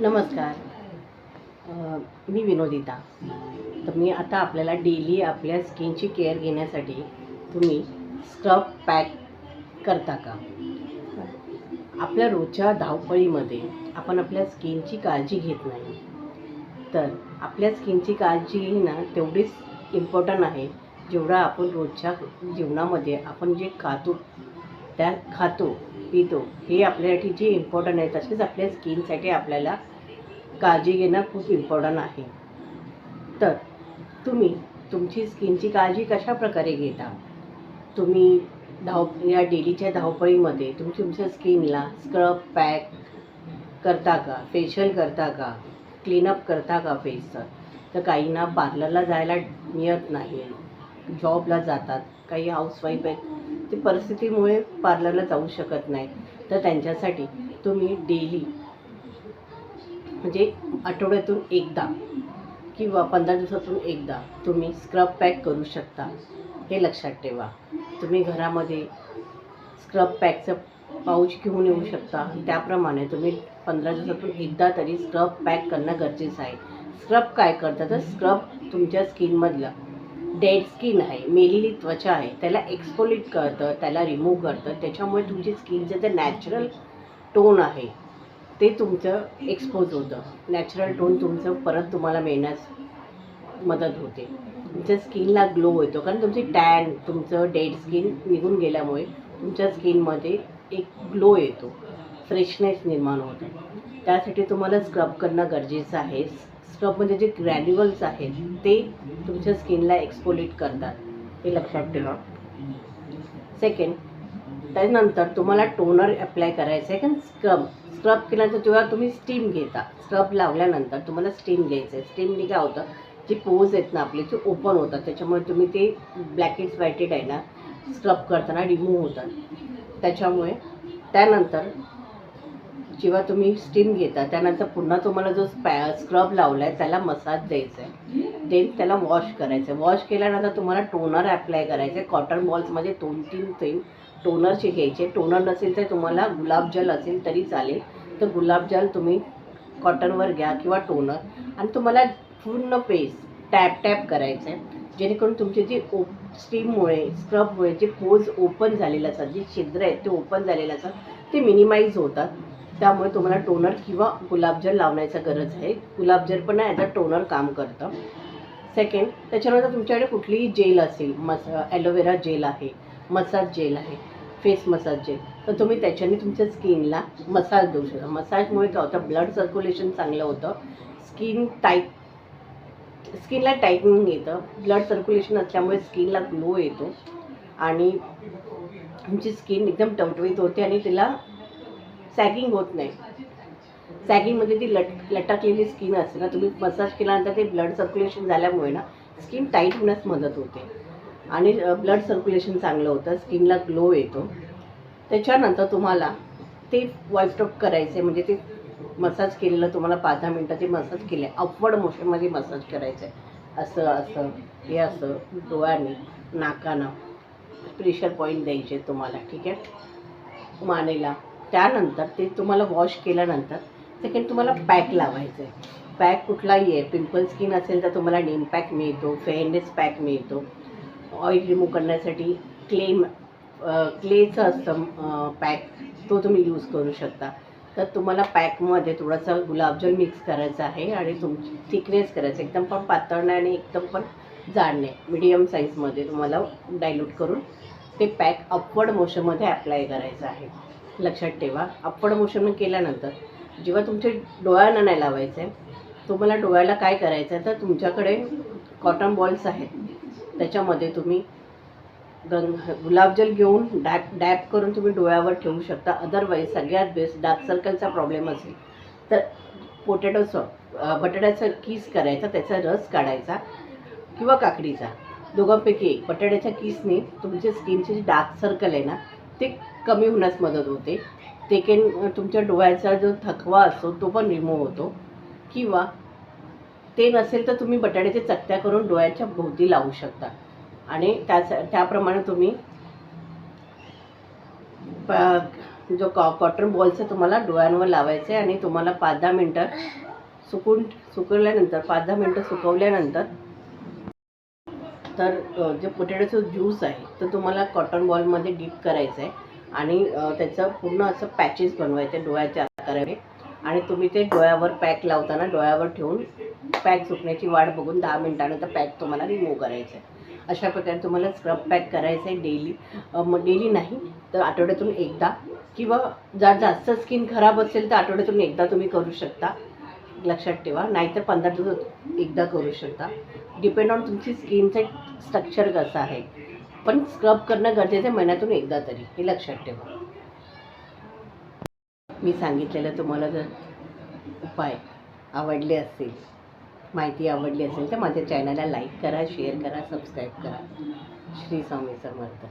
नमस्कार. मी विनोदिता. तर मी आता आपल्याला डेली आपल्या स्किनची केअर घेण्यासाठी तुम्ही स्क्रब पॅक करता का? आपल्या रोजच्या धावपळीमध्ये आपण आपल्या स्किनची काळजी घेत नाही. तर आपल्या स्किनची काळजी घेणं तेवढीच इम्पॉर्टंट आहे. जेवढा आपण रोजच्या जीवनामध्ये आपण जे खातो त्या खातो पितो. हे आपल्यासाठी जे इम्पॉर्टंट आहे तसेच आपल्या स्किनसाठी आपल्याला काळजी घेणं खूप इम्पॉर्टंट आहे. तर तुम्ही तुमची स्किनची काळजी कशा प्रकारे घेता? तुम्ही धाव या डेलीच्या धावपळीमध्ये तुम्ही तुमच्या स्किनला स्क्रब पॅक करता का? फेशियल करता का? क्लीनअप करता का फेसचं तर काहींना पार्लरला जायला मिळत नाही जॉबला जातात. काही हाऊसवाईफ आहेत. ते परिस्थितीमुळे पार्लरला जाऊ शकत नाही. तर त्यांच्यासाठी तुम्ही डेली म्हणजे आठवड्यातून एकदा किंवा पंधरा दिवसातून एकदा तुम्ही स्क्रब पॅक करू शकता. हे लक्षात ठेवा. तुम्ही घरामध्ये स्क्रब पॅकचं पाऊच घेऊन येऊ शकता. त्याप्रमाणे तुम्ही पंधरा दिवसातून एकदा तरी स्क्रब पॅक करणं गरजेचं आहे. स्क्रब काय करतं तर स्क्रब तुमच्या स्किनमधलं डेड स्किन आहे मेलेली त्वचा आहे त्याला एक्सपोलिट करतं त्याला रिमूव्ह करतं त्याच्यामुळे तुमची स्किनचं जे नॅचरल टोन आहे ते तुमचं एक्सपोज होतं. नॅचरल टोन तुमचं परत तुम्हाला मिळण्यास मदत होते. तुमच्या स्किनला ग्लो येतो कारण तुमची टॅन तुमचं डेड स्किन निघून गेल्यामुळे तुमच्या स्किनमध्ये एक ग्लो येतो. फ्रेशनेस निर्माण होतं. त्यासाठी तुम्हाला स्क्रब करणं गरजेचं आहे. स्क्रबमध्ये जे ग्रॅन्युअल्स आहेत ते तुमच्या स्किनला एक्सपोलेट करतात. हे लक्षात ठेवा. सेकंड त्यानंतर तुम्हाला टोनर अप्लाय करायचं आहे कारण स्क्रब स्क्रब केल्यानंतर तेव्हा तुम्ही स्टीम घेता स्क्रब लावल्यानंतर तुम्हाला स्टीम घ्यायचं आहे स्टीमने काय होतं? जी पोज आहेत ना आपले ते ओपन होतात. त्याच्यामुळे तुम्ही ते ब्लॅकेट्स व्हाईटेड आहे ना स्क्रब करताना रिमूव्ह होतात. त्याच्यामुळे त्यानंतर जेव्हा तुम्ही स्टीम घेता त्यानंतर पुन्हा तुम्हाला जो स्पॅ स्क्रब लावला आहे त्याला मसाज द्यायचा आहे देन त्याला वॉश करायचं आहे वॉश केल्यानंतर तुम्हाला टोनर अप्लाय करायचं आहे कॉटन बॉल्समध्ये दोन तीन थेंब टोनरचे घ्यायचे. टोनर नसेल तर तुम्हाला गुलाबजल असेल तरी चालेल. तर गुलाबजल तुम्ही कॉटनवर घ्या किंवा टोनर आणि तुम्हाला पूर्ण फेस टॅप टॅप करायचं आहे जेणेकरून तुमचे जे ओ स्टीममुळे स्क्रबमुळे जे पोज ओपन झालेले असतात जे छिद्र आहेत ते ओपन झालेले असतात ते मिनिमाइज होतात. त्यामुळे तुम्हाला टोनर किंवा गुलाबजल लावण्याचा गरज आहे. गुलाबजल पण ॲज अ टोनर काम करतं. सेकंड त्याच्यानंतर तुमच्याकडे कुठलीही जेल असेल मस ॲलोवेरा जेल आहे मसाज जेल आहे फेस मसाज जेल तर तुम्ही त्याच्याने तुमच्या स्किनला मसाज देऊ शकता. मसाजमुळे काय होतं? ब्लड सर्क्युलेशन चांगलं होतं. स्किन टाईट स्किनला टाईटनिंग येतं. ब्लड सर्क्युलेशन असल्यामुळे स्किनला ग्लो येतो. आणि तुमची स्किन एकदम टवटवीत होते आणि तिला सॅगिंग होत नाही. सॅगिंगमध्ये म्हणजे ती लट लटकलेली स्किन असते ना. तुम्ही मसाज केल्यानंतर ते ब्लड सर्क्युलेशन झाल्यामुळे ना स्किन टाईट होण्यास मदत होते. आणि ब्लड सर्क्युलेशन चांगलं होतं. स्किनला ग्लो येतो. त्याच्यानंतर तुम्हाला ते वाईपटॉप करायचे. म्हणजे ते मसाज केलेलं तुम्हाला पाच दहा मिनटं ते मसाज केले. अपवर्ड मोशनमध्ये मसाज करायचं. आहे असं असं हे असं डोळ्याने नाकानं प्रेशर पॉईंट द्यायचे तुम्हाला. ठीक आहे? मानेला. त्यानंतर ते तुम्हाला वॉश केल्यानंतर सेकंड तुम्हाला पॅक लावायचं आहे पॅक कुठलाही आहे पिंपल स्किन असेल तर तुम्हाला नेम पॅक मिळतो फेअरनेस पॅक मिळतो. ऑइल रिमूव्ह करण्यासाठी क्लेम क्लेचं असतं पॅक तो तुम्ही यूज करू शकता. तर तुम्हाला पॅकमध्ये थोडासा गुलाबजल मिक्स करायचा आहे आणि तुमची थिकनेस करायचं. एकदम पण पातळ नाही आणि एकदम पण जाड नाही. मिडियम साईजमध्ये तुम्हाला डायल्यूट करून ते पॅक अपवर्ड मोशनमध्ये अप्लाय करायचं आहे. लक्षात ठेवा. अप्पड मोशन केल्यानंतर जेव्हा तुमचे डोळ्यांना नाही लावायचं आहे तुम्हाला डोळ्याला काय करायचं आहे तर तुमच्याकडे कॉटन बॉल्स आहेत. त्याच्यामध्ये तुम्ही गंग गुलाबजल घेऊन डॅप डॅप करून तुम्ही डोळ्यावर ठेवू शकता. अदरवाईज सगळ्यात बेस्ट डार्क सर्कलचा प्रॉब्लेम असेल. तर पोटॅटो सॉ बटाट्याचा किस करायचा त्याचा रस काढायचा किंवा काकडीचा. दोघांपैकी एक. बटाट्याच्या किसने तुमच्या स्किनचे जे डार्क सर्कल आहे ना ते कमी होण्यास मदत होते. ते केन तुमच्या डोळ्याचा जो थकवा असतो तो पण रिमूव्ह होतो. किंवा ते नसेल तर तुम्ही बटाट्याच्या चकत्या करून डोळ्याच्या भोवती लावू शकता. आणि त्याच त्याप्रमाणे तुम्ही जो कॉ कॉटन बॉलचं तुम्हाला डोळ्यांवर लावायचं आहे आणि तुम्हाला पाच दहा मिनटं सुकून सुकवल्यानंतर पाच दहा मिनटं सुकवल्यानंतर तर जे पोटॅटोचं ज्यूस आहे तर तुम्हाला कॉटन बॉलमध्ये डीप करायचं आहे आणि त्याचं पूर्ण असं पॅचेस बनवायचे डोळ्याच्या आकाराने. आणि तुम्ही ते डोळ्यावर पॅक लावताना डोळ्यावर ठेवून पॅक सुकण्याची वाट बघून दहा मिनटानंतर पॅक तुम्हाला रिमूव्ह करायचं आहे अशा प्रकारे तुम्हाला स्क्रब पॅक करायचं आहे डेली मग डेली नाही तर आठवड्यातून एकदा किंवा जर जास्त स्किन खराब असेल तर आठवड्यातून एकदा तुम्ही करू शकता. लक्षात ठेवा. नाहीतर पंधरा दिवस एकदा करू शकता. डिपेंड ऑन तुमची स्किनचं स्ट्रक्चर कसं आहे. पण स्क्रब करणं गरजेचं आहे महिन्यातून एकदा तरी हे लक्षात ठेवा. मी सांगितलेलं तुम्हाला जर उपाय आवडले असतील माहिती आवडली असेल तर माझ्या चॅनलला लाईक करा शेअर करा सबस्क्राईब करा. श्री स्वामी समर्थ.